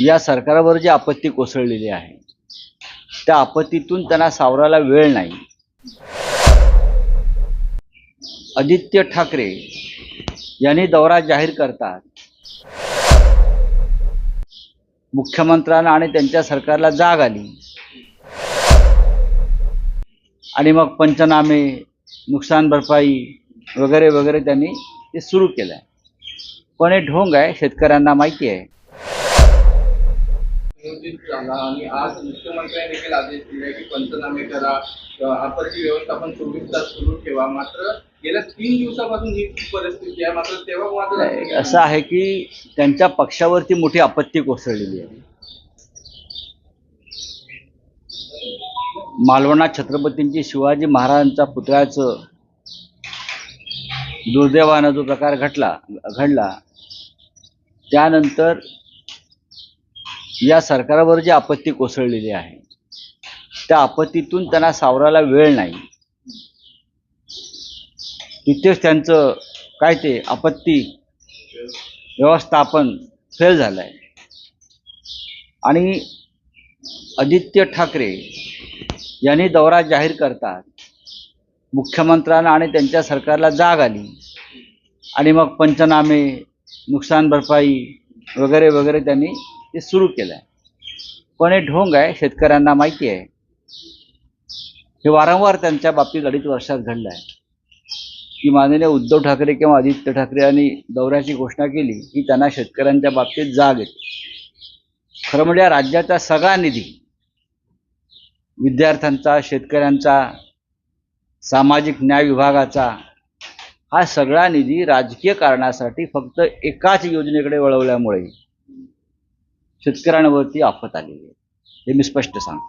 या सरकारवर जी आपत्ती कोसळलेली आहे त्या आपत्तीतून त्यांना सावरायला वेळ नाही. आदित्य ठाकरे यांनी दौरा जाहीर करतात. मुख्यमंत्र्यांना आणि त्यांच्या सरकारला जाग आली. आणि मग पंचनामे नुकसान भरपाई वगैरे वगैरे त्यांनी ते सुरू केलं आहे पण हे ढोंग आहे शेतकऱ्यांना माहिती आहे. झाला आणि आज मुख्यमंत्र्यांनी देखील आदेश दिले की पंचनामे करा. आपत्ती व्यवस्थापन चोवीस तास सुरू ठेवा. मात्र गेल्या तीन दिवसापासून ही परिस्थिती आहे. मात्र तेव्हा मात्र असं आहे की त्यांच्या पक्षावरती मोठी आपत्ती कोसळलेली आहे. मालवणात छत्रपतींची शिवाजी महाराजांच्या पुतळ्याचं दुर्दैवानं जो प्रकार घडला घडला त्यानंतर या सरकारवर जी आपत्ती कोसळलेली आहे त्या आपत्तीतून त्यांना सावरायला वेळ नाही. तिथेच त्यांचं काय ते आपत्ती व्यवस्थापन फेल झालं आहे आणि आदित्य ठाकरे यांनी दौरा जाहीर करतात. मुख्यमंत्र्यांना आणि त्यांच्या सरकारला जाग आली. आणि मग पंचनामे नुकसान भरपाई वगैरे वगैरे त्यांनी ते सुरू केलं आहे पण हे ढोंग आहे शेतकऱ्यांना माहिती आहे. हे वारंवार त्यांच्या बाबतीत अडीच वर्षात घडलं आहे की माननीय उद्धव ठाकरे किंवा आदित्य ठाकरे यांनी दौऱ्याची घोषणा केली की त्यांना शेतकऱ्यांच्या बाबतीत जाग येते. खरं म्हणजे या राज्याचा सगळा निधी विद्यार्थ्यांचा शेतकऱ्यांचा सामाजिक न्याय विभागाचा हा सगळा निधी राजकीय कारणासाठी फक्त एकाच योजनेकडे वळवल्यामुळे शेतकऱ्यांवरती आफत आलेली आहे. हे मी स्पष्ट सांगतो.